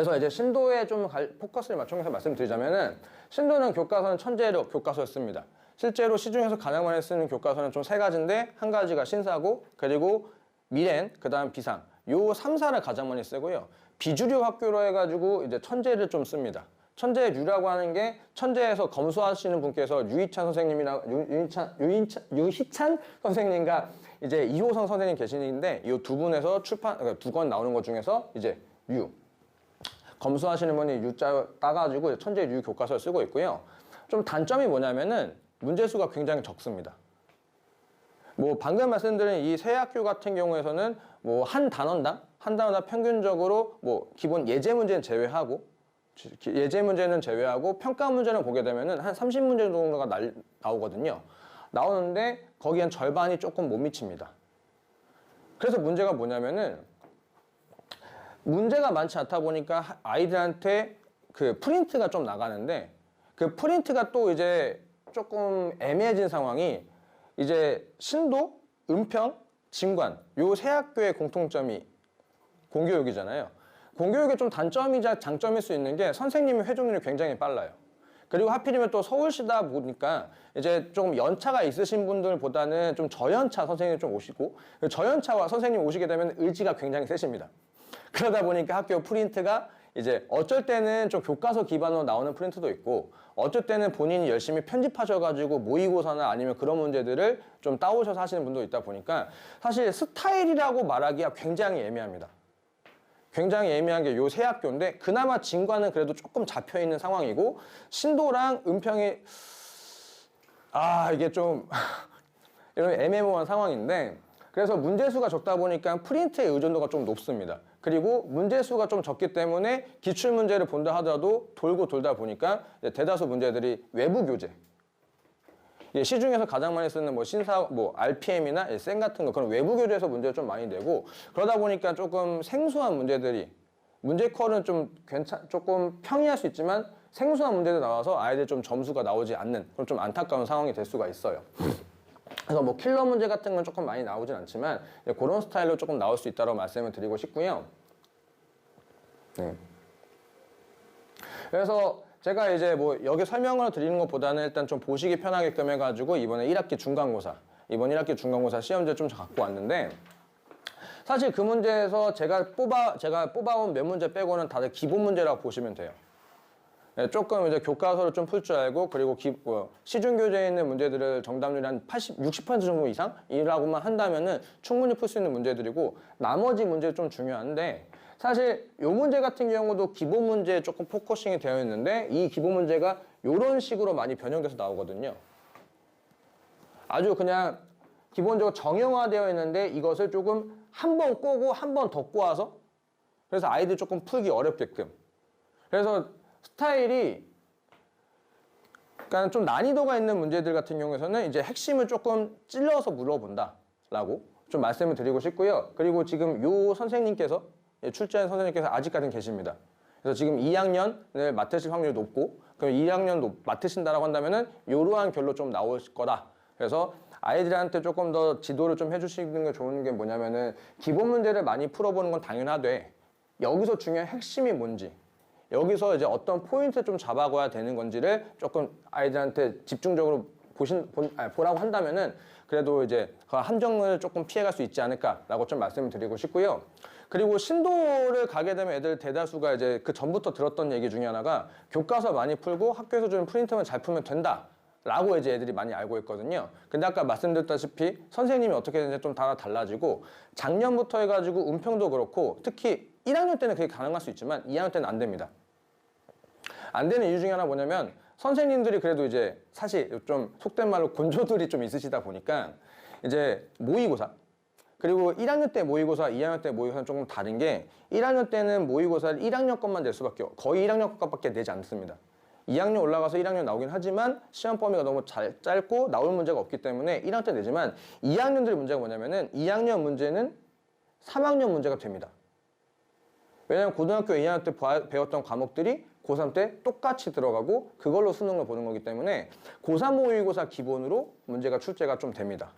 그래서 이제 신도에 좀 갈- 포커스를 맞춰서 말씀드리자면은 신도는 교과서는 천재력 교과서였습니다. 실제로 시중에서 가장 많이 쓰는 교과서는 좀 세 가지인데 한 가지가 신사고 그리고 미래엔 그다음 비상 요 3, 4를 가장 많이 쓰고요. 비주류 학교로 해가지고 이제 천재를 좀 씁니다. 천재류라고 하는 게 천재에서 검수하시는 분께서 유희찬 선생님이랑 유- 유희찬 유희찬 유희찬 선생님과 이제 이호성 선생님 계시는데 이 두 분에서 출판 그러니까 두권 나오는 것 중에서 이제 유 검수하시는 분이 유자 따가지고 천재 유 교과서를 쓰고 있고요. 좀 단점이 뭐냐면은 문제수가 굉장히 적습니다. 뭐 방금 말씀드린 이 세 학교 같은 경우에서는 뭐 한 단원당 한 단원당 평균적으로 뭐 기본 예제 문제는 제외하고 예제 문제는 제외하고 평가 문제를 보게 되면은 한 30문제 정도가 날- 나오거든요. 나오는데 거기엔 절반이 조금 못 미칩니다. 그래서 문제가 뭐냐면은 문제가 많지 않다 보니까 하- 아이들한테 그 프린트가 좀 나가는데 그 프린트가 또 이제 조금 애매해진 상황이 이제 신도, 은평, 진관 요 세 학교의 공통점이 공교육이잖아요. 공교육의 좀 단점이자 장점일 수 있는 게 선생님의 회전율이 굉장히 빨라요. 그리고 하필이면 또 서울시다 보니까 이제 좀 연차가 있으신 분들보다는 좀 저연차 선생님 좀 오시고 그 저연차와 선생님 오시게 되면 의지가 굉장히 세십니다. 그러다 보니까 학교 프린트가 이제 어쩔 때는 좀 교과서 기반으로 나오는 프린트도 있고 어쩔 때는 본인이 열심히 편집하셔가지고 모의고사나 아니면 그런 문제들을 좀 따오셔서 하시는 분도 있다 보니까 사실 스타일이라고 말하기가 굉장히 애매합니다. 굉장히 애매한 게 요 세 학교인데 그나마 진과는 그래도 조금 잡혀 있는 상황이고 신도랑 은평이 아 이게 좀 이런 애매모호한 상황인데 그래서 문제수가 적다 보니까 프린트의 의존도가 좀 높습니다. 그리고 문제수가 좀 적기 때문에 기출 문제를 본다 하더라도 돌고 돌다 보니까 대다수 문제들이 외부 교재 예, 시중에서 가장 많이 쓰는 뭐 신사, 뭐 RPM이나 쌩 같은 거 그런 외부 교재에서 문제를 좀 많이 내고 그러다 보니까 조금 생소한 문제들이 문제 컬은 좀 괜찮, 조금 평이할 수 있지만 생소한 문제들 나와서 아이들 좀 점수가 나오지 않는 그런 좀 안타까운 상황이 될 수가 있어요. 그래서 뭐 킬러 문제 같은 건 조금 많이 나오진 않지만 이제 그런 스타일로 조금 나올 수 있다고 말씀을 드리고 싶고요. 네. 그래서 제가 이제 뭐 여기 설명을 드리는 것보다는 일단 좀 보시기 편하게끔 해가지고 이번에 1학기 중간고사 이번 1학기 중간고사 시험제 좀 갖고 왔는데 사실 그 문제에서 제가 뽑아 제가 뽑아온 몇 문제 빼고는 다들 기본 문제라고 보시면 돼요. 네, 조금 이제 교과서를 좀 풀 줄 알고 그리고 기, 뭐, 시중 교재에 있는 문제들을 정답률이 한 80, 60% 정도 이상이라고만 한다면은 충분히 풀 수 있는 문제들이고 나머지 문제 좀 중요한데 사실 요 문제 같은 경우도 기본 문제에 조금 포커싱이 되어 있는데 이 기본 문제가 요런 식으로 많이 변형돼서 나오거든요. 아주 그냥 기본적으로 정형화되어 있는데 이것을 조금 한 번 꼬고 한 번 더 꼬아서 그래서 아이들 조금 풀기 어렵게끔 그래서 스타일이 그러니까 좀 난이도가 있는 문제들 같은 경우에서는 이제 핵심을 조금 찔러서 물어본다 라고 좀 말씀을 드리고 싶고요. 그리고 지금 요 선생님께서 예, 출제한 선생님께서 아직까지는 계십니다. 그래서 지금 2학년을 맡으실 확률이 높고 그럼 2학년 맡으신다라고 한다면은 요러한 결로 좀 나올 거다. 그래서 아이들한테 조금 더 지도를 좀 해주시는 게 좋은 게 뭐냐면은 기본 문제를 많이 풀어보는 건 당연하되 여기서 중요한 핵심이 뭔지 여기서 이제 어떤 포인트 좀 잡아가야 되는 건지를 조금 아이들한테 집중적으로 보신 본, 아니, 보라고 한다면은 그래도 이제 그 함정을 조금 피해갈 수 있지 않을까라고 좀 말씀을 드리고 싶고요. 그리고 신도를 가게 되면 애들 대다수가 이제 그 전부터 들었던 얘기 중에 하나가 교과서 많이 풀고 학교에서 주는 프린트만 잘 풀면 된다. 라고 이제 애들이 많이 알고 있거든요. 근데 아까 말씀드렸다시피 선생님이 어떻게 되는지 좀 다 달라지고 작년부터 해가지고 은평도 그렇고 특히 1학년 때는 그게 가능할 수 있지만 2학년 때는 안 됩니다. 안 되는 이유 중에 하나 뭐냐면 선생님들이 그래도 이제 사실 좀 속된 말로 곤조들이 좀 있으시다 보니까 이제 모의고사 그리고 1학년 때 모의고사, 2학년 때 모의고사는 조금 다른 게 1학년 때는 모의고사를 1학년 것만 낼 수밖에 없- 거의 1학년 것밖에 내지 않습니다. 2학년 올라가서 1학년 나오긴 하지만 시험 범위가 너무 잘 짧고 나올 문제가 없기 때문에 1학년 때 내지만 2학년들의 문제가 뭐냐면은 2학년 문제는 3학년 문제가 됩니다. 왜냐면 고등학교 2학년 때 봐- 배웠던 과목들이 고3 때 똑같이 들어가고 그걸로 수능을 보는 거기 때문에 고3 모의고사 기본으로 문제가 출제가 좀 됩니다.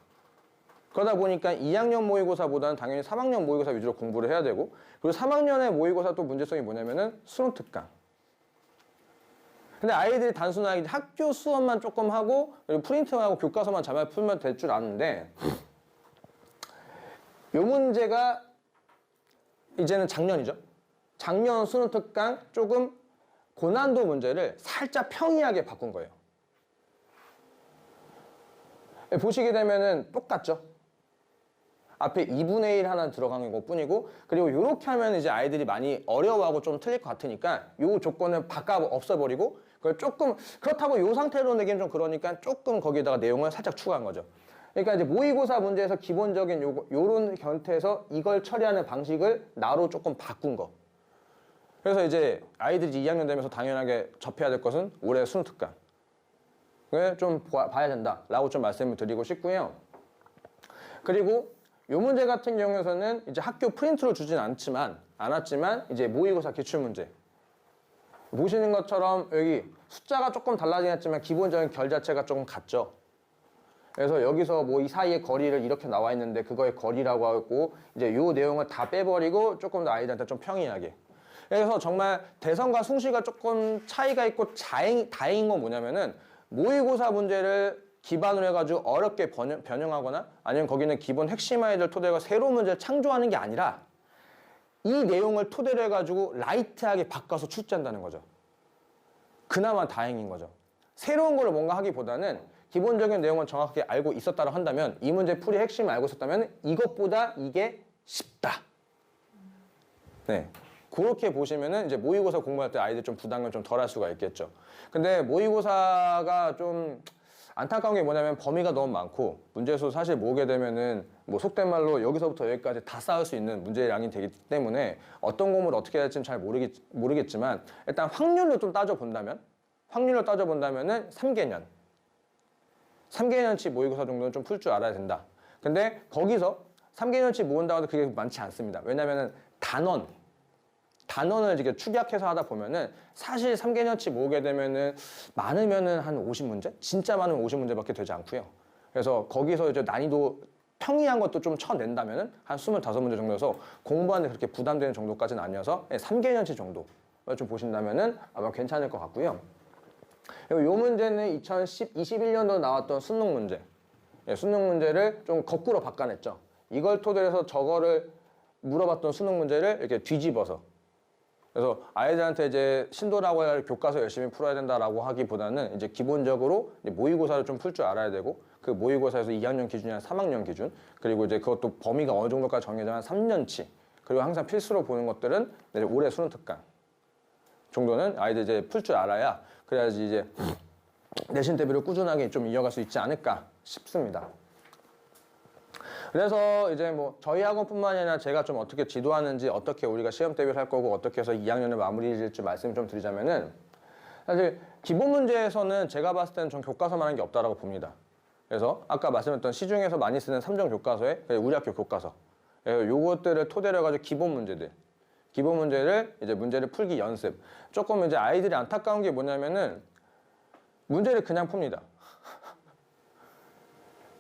그러다 보니까 2학년 모의고사보다는 당연히 3학년 모의고사 위주로 공부를 해야 되고 그리고 3학년의 모의고사 또 문제성이 뭐냐면은 수능 특강. 근데 아이들이 단순하게 학교 수업만 조금 하고 그리고 프린트만 하고 교과서만 잘 풀면 될 줄 아는데 요 문제가 이제는 작년이죠. 작년 수능 특강 조금 고난도 문제를 살짝 평이하게 바꾼 거예요. 예, 보시게 되면은 똑같죠. 앞에 2분의 1 하나 들어간 것 뿐이고 그리고 이렇게 하면 이제 아이들이 많이 어려워하고 좀 틀릴 것 같으니까 요 조건을 바꿔 없애버리고 그걸 조금 그렇다고 요 상태로 내기는 좀 그러니까 조금 거기에다가 내용을 살짝 추가한 거죠. 그러니까 이제 모의고사 문제에서 기본적인 요 요런 견태에서 이걸 처리하는 방식을 나로 조금 바꾼 거. 그래서 이제 아이들이 이제 2학년 되면서 당연하게 접해야 될 것은 올해 수능 특강. 좀 봐- 봐야 된다라고 좀 말씀을 드리고 싶고요. 그리고 요 문제 같은 경우에서는 이제 학교 프린트로 주진 않지만 않았지만 이제 모의고사 기출 문제 보시는 것처럼 여기 숫자가 조금 달라지긴 했지만 기본적인 결 자체가 조금 같죠. 그래서 여기서 뭐 이 사이의 거리를 이렇게 나와 있는데 그거의 거리라고 하고 이제 요 내용을 다 빼버리고 조금 더 아이들한테 좀 평이하게. 그래서 정말 대선과 숭시가 조금 차이가 있고 다행, 다행인 건 뭐냐면은 모의고사 문제를 기반으로 해가지고 어렵게 번영, 변형하거나 아니면 거기는 기본 핵심 아이들 토대로 새로운 문제를 창조하는 게 아니라 이 내용을 토대로 해가지고 라이트하게 바꿔서 출제한다는 거죠. 그나마 다행인 거죠. 새로운 거를 뭔가 하기보다는 기본적인 내용을 정확하게 알고 있었다고 한다면 이 문제 풀이 핵심을 알고 있었다면 이것보다 이게 쉽다. 네. 그렇게 보시면은 이제 모의고사 공부할 때 아이들 좀 부담을 좀 덜 할 수가 있겠죠. 근데 모의고사가 좀 안타까운 게 뭐냐면 범위가 너무 많고 문제수 사실 모으게 되면은 뭐 속된 말로 여기서부터 여기까지 다 쌓을 수 있는 문제량이 되기 때문에 어떤 공부를 어떻게 해야 될지는 잘 모르겠, 모르겠지만 일단 확률로 좀 따져 본다면 확률로 따져 본다면은 3개년 3개년치 모의고사 정도는 좀 풀 줄 알아야 된다. 근데 거기서 3개년치 모은다고 해도 그게 많지 않습니다. 왜냐면은 단원 단원을 이렇게 축약해서 하다 보면은 사실 3개년치 모으게 되면은 많으면은 한 50문제? 진짜 많으면 50문제밖에 되지 않고요. 그래서 거기서 이제 난이도 평이한 것도 좀 쳐낸다면은 한 25문제 정도여서 공부하는데 그렇게 부담되는 정도까지는 아니어서 3개년치 정도 좀 보신다면은 아마 괜찮을 것 같고요. 그리고 요 문제는 2010, 21년도 나왔던 수능 문제. 예, 수능 문제를 좀 거꾸로 바꿔냈죠. 이걸 토대로 해서 저거를 물어봤던 수능 문제를 이렇게 뒤집어서 그래서 아이들한테 이제 신도라고 할 교과서 열심히 풀어야 된다라고 하기보다는 이제 기본적으로 이제 모의고사를 좀 풀 줄 알아야 되고 그 모의고사에서 2학년 기준이 아니라 3학년 기준 그리고 이제 그것도 범위가 어느 정도까지 정해져 한 3년치 그리고 항상 필수로 보는 것들은 이제 올해 수능 특강 정도는 아이들 이제 풀 줄 알아야 그래야지 이제 내신 대비를 꾸준하게 좀 이어갈 수 있지 않을까 싶습니다. 그래서 이제 뭐 저희 학원뿐만 아니라 제가 좀 어떻게 지도하는지 어떻게 우리가 시험 대비를 할 거고 어떻게 해서 2학년을 마무리 질지 말씀 좀 드리자면은 사실 기본 문제에서는 제가 봤을 때는 전 교과서만 한 게 없다라고 봅니다. 그래서 아까 말씀했던 시중에서 많이 쓰는 삼종 교과서에 우리 학교 교과서 요것들을 토대로 해가지고 기본 문제들 기본 문제를 이제 문제를 풀기 연습 조금 이제 아이들이 안타까운 게 뭐냐면은 문제를 그냥 풉니다.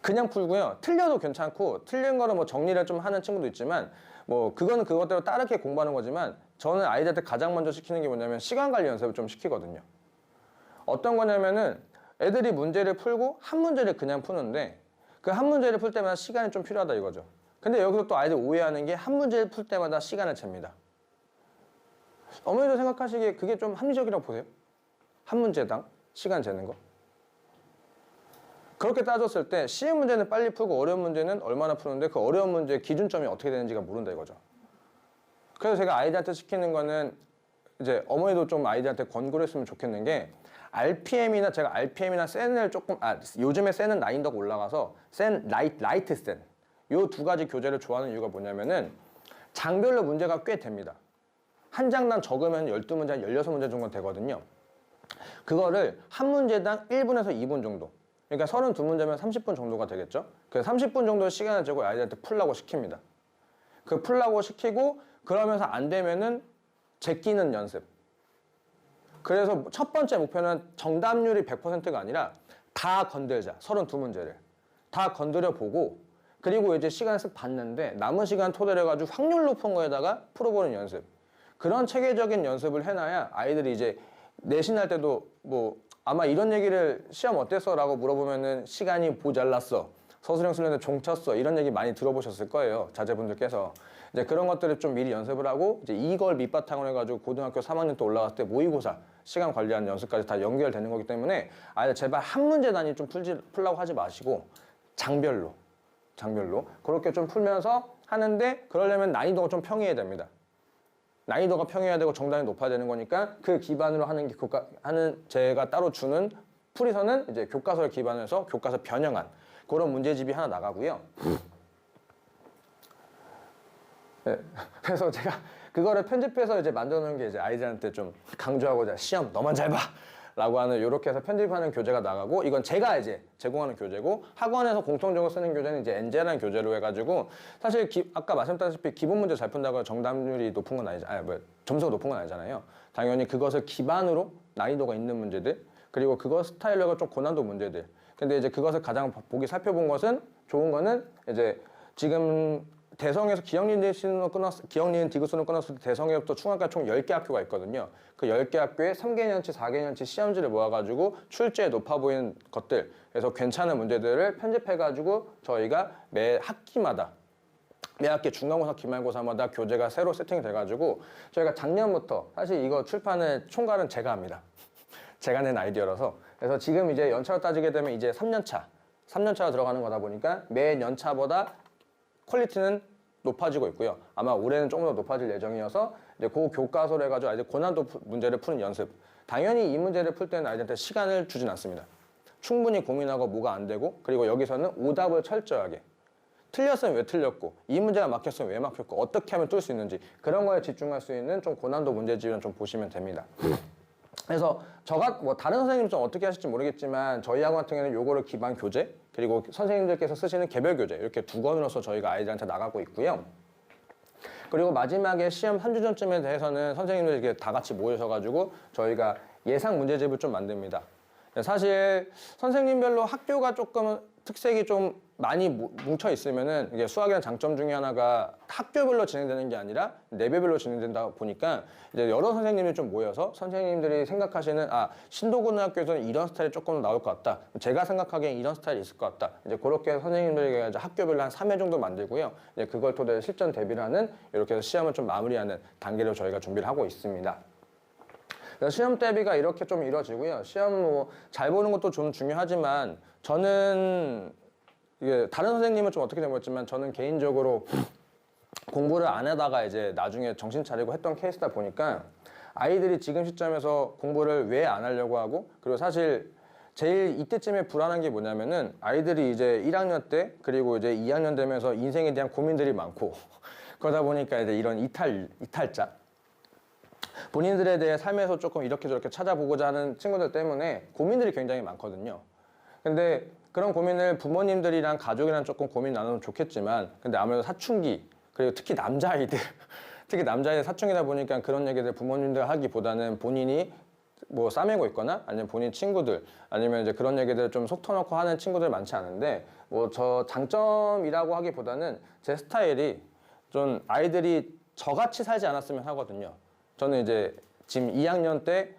그냥 풀고요. 틀려도 괜찮고 틀린 거는 뭐 정리를 좀 하는 친구도 있지만 뭐 그거는 그것대로 따르게 공부하는 거지만 저는 아이들한테 가장 먼저 시키는 게 뭐냐면 시간 관리 연습을 좀 시키거든요. 어떤 거냐면은 애들이 문제를 풀고 한 문제를 그냥 푸는데 그 한 문제를 풀 때마다 시간이 좀 필요하다 이거죠. 근데 여기서 또 아이들 오해하는 게 한 문제를 풀 때마다 시간을 잽니다. 어머니도 생각하시기에 그게 좀 합리적이라고 보세요? 한 문제당 시간 재는 거? 그렇게 따졌을 때 쉬운 문제는 빨리 풀고 어려운 문제는 얼마나 푸는데 그 어려운 문제의 기준점이 어떻게 되는지가 모른다 이거죠. 그래서 제가 아이들한테 시키는 거는 이제 어머니도 좀 아이들한테 권고를 했으면 좋겠는 게 RPM이나 제가 RPM이나 센을 조금 아 요즘에 센은 난이도가 올라가서 센 라이트 라이트 센 요 두 가지 교재를 좋아하는 이유가 뭐냐면은 장별로 문제가 꽤 됩니다. 한 장당 적으면 12문제, 한 16문제 정도 되거든요. 그거를 한 문제당 1분에서 2분 정도. 그러니까 32문제면 30분 정도가 되겠죠. 그 30분 정도 시간을 재고 아이들한테 풀라고 시킵니다. 그 풀라고 시키고 그러면서 안 되면은 제끼는 연습. 그래서 첫 번째 목표는 정답률이 100%가 아니라 다 건들자. 32문제를. 다 건드려 보고 그리고 이제 시간을 쓱 봤는데 남은 시간 토대로 해가지고 확률 높은 거에다가 풀어보는 연습. 그런 체계적인 연습을 해놔야 아이들이 이제 내신할 때도 뭐 아마 이런 얘기를 시험 어땠어? 라고 물어보면은 시간이 모자랐어. 서술형 수련회 종쳤어. 이런 얘기 많이 들어보셨을 거예요. 자제분들께서. 이제 그런 것들을 좀 미리 연습을 하고 이제 이걸 밑바탕으로 해가지고 고등학교 3학년 때 올라갔을 때 모의고사 시간 관리하는 연습까지 다 연결되는 거기 때문에 아예 제발 한 문제 단위 좀 풀지, 풀라고 하지 마시고 장별로 장별로 그렇게 좀 풀면서 하는데 그러려면 난이도가 좀 평이해야 됩니다. 난이도가 평이해야 되고 정답이 높아야 되는 거니까 그 기반으로 하는 게 교과 하는 제가 따로 주는 풀이서는 이제 교과서를 기반으로 해서 교과서 변형한 그런 문제집이 하나 나가고요. 네, 그래서 제가 그거를 편집해서 이제 만들어 놓은 게 이제 아이들한테 좀 강조하고자 시험 너만 잘 봐. 라고 하는 이렇게 해서 편집하는 교재가 나가고 이건 제가 이제 제공하는 교재고 학원에서 공통적으로 쓰는 교재는 이제 엔제라는 교재로 해가지고 사실 기- 아까 말씀드렸다시피 기본 문제 잘 푼다고 정답률이 높은 건 아니잖아요. 아니, 뭐 점수가 높은 건 아니잖아요. 당연히 그것을 기반으로 난이도가 있는 문제들 그리고 그것 스타일러가 좀 고난도 문제들. 근데 이제 그것을 가장 보기 살펴본 것은 좋은 거는 이제 지금 대성에서 기영린 대신으로 끊었, 기영린 디귿으로 끊었을 때 대성에부터 중학교 총 10개 학교가 있거든요. 그 10개 학교에 3개년치, 4개년치 시험지를 모아 가지고 출제에 높아 보이는 것들, 그래서 괜찮은 문제들을 편집해 가지고 저희가 매 학기마다 매 학기 중간고사, 기말고사마다 교재가 새로 세팅이 돼가지고 저희가 작년부터 사실 이거 출판을 총괄은 제가 합니다. 제가 낸 아이디어라서 그래서 지금 이제 연차로 따지게 되면 이제 3년 차, 3년차가 들어가는 거다 보니까 매 연차보다 퀄리티는 높아지고 있고요. 아마 올해는 조금 더 높아질 예정이어서 이제 그 교과서를 해가지고 아이들 고난도 푸- 문제를 푸는 연습. 당연히 이 문제를 풀 때는 아이들한테 시간을 주진 않습니다. 충분히 고민하고 뭐가 안 되고 그리고 여기서는 오답을 철저하게 틀렸으면 왜 틀렸고 이 문제가 막혔으면 왜 막혔고 어떻게 하면 뚫을 수 있는지 그런 거에 집중할 수 있는 좀 고난도 문제집은 좀 보시면 됩니다. 그래서 저가 뭐 다른 선생님 좀 어떻게 하실지 모르겠지만 저희 학원 같은 경우는 요거를 기반 교재 그리고 선생님들께서 쓰시는 개별 교재 이렇게 두 권으로서 저희가 아이들한테 나가고 있고요. 그리고 마지막에 시험 한 주 전쯤에 대해서는 선생님들 이렇게 다 같이 모여셔가지고 저희가 예상 문제집을 좀 만듭니다. 사실 선생님별로 학교가 조금 특색이 좀 많이 무- 뭉쳐 있으면은 이게 수학이라는 장점 중에 하나가 학교별로 진행되는 게 아니라 레벨별로 진행된다 보니까 이제 여러 선생님이 좀 모여서 선생님들이 생각하시는 아 신도고등학교에서는 이런 스타일이 조금 나올 것 같다. 제가 생각하기엔 이런 스타일이 있을 것 같다. 이제 그렇게 선생님들에게 이제 학교별로 한 3회 정도 만들고요. 이제 그걸 토대로 실전 대비를 하는 이렇게 해서 시험을 좀 마무리하는 단계로 저희가 준비를 하고 있습니다. 그래서 시험 대비가 이렇게 좀 이루어지고요. 시험 뭐 잘 보는 것도 좀 중요하지만 저는 이게 다른 선생님은 좀 어떻게 된 거였지만 저는 개인적으로 공부를 안 하다가 이제 나중에 정신 차리고 했던 케이스다 보니까 아이들이 지금 시점에서 공부를 왜 안 하려고 하고 그리고 사실 제일 이때쯤에 불안한 게 뭐냐면은 아이들이 이제 1학년 때 그리고 이제 2학년 되면서 인생에 대한 고민들이 많고 그러다 보니까 이제 이런 이탈 이탈자 본인들에 대해 삶에서 조금 이렇게 저렇게 찾아보고자 하는 친구들 때문에 고민들이 굉장히 많거든요. 근데 그런 고민을 부모님들이랑 가족이랑 조금 고민 나누면 좋겠지만 근데 아무래도 사춘기 그리고 특히 남자아이들 특히 남자아이들 사춘기다 보니까 그런 얘기들 부모님들 하기보다는 본인이 뭐 싸매고 있거나 아니면 본인 친구들 아니면 이제 그런 얘기들 좀 속 터놓고 하는 친구들 많지 않은데 뭐 저 장점이라고 하기보다는 제 스타일이 좀 아이들이 저같이 살지 않았으면 하거든요. 저는 이제 지금 2학년 때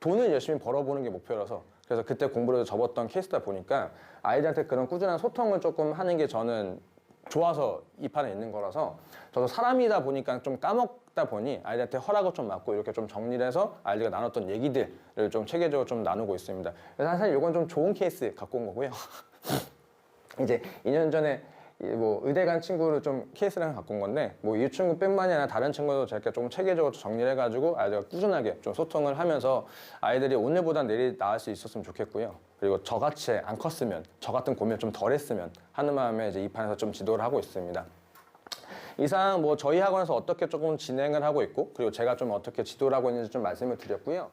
돈을 열심히 벌어보는 게 목표라서 그래서 그때 공부를 접었던 케이스다 보니까 아이들한테 그런 꾸준한 소통을 조금 하는 게 저는 좋아서 이 판에 있는 거라서 저도 사람이다 보니까 좀 까먹다 보니 아이들한테 허락을 좀 받고 이렇게 좀 정리를 해서 아이들과 나눴던 얘기들을 좀 체계적으로 좀 나누고 있습니다. 그래서 사실 이건 좀 좋은 케이스 갖고 온 거고요. 이제 2년 전에 이 뭐 의대 간 친구를 좀 케이스랑 갖고 온 건데 뭐 이 친구뿐만이 아니라 다른 친구도 제가 좀 체계적으로 정리를 해가지고 아이들과 꾸준하게 좀 소통을 하면서 아이들이 오늘보다 내일 나을 수 있었으면 좋겠고요. 그리고 저같이 안 컸으면 저 같은 고민을 좀 덜 했으면 하는 마음에 이제 이 판에서 좀 지도를 하고 있습니다. 이상 뭐 저희 학원에서 어떻게 조금 진행을 하고 있고 그리고 제가 좀 어떻게 지도를 하고 있는지 좀 말씀을 드렸고요.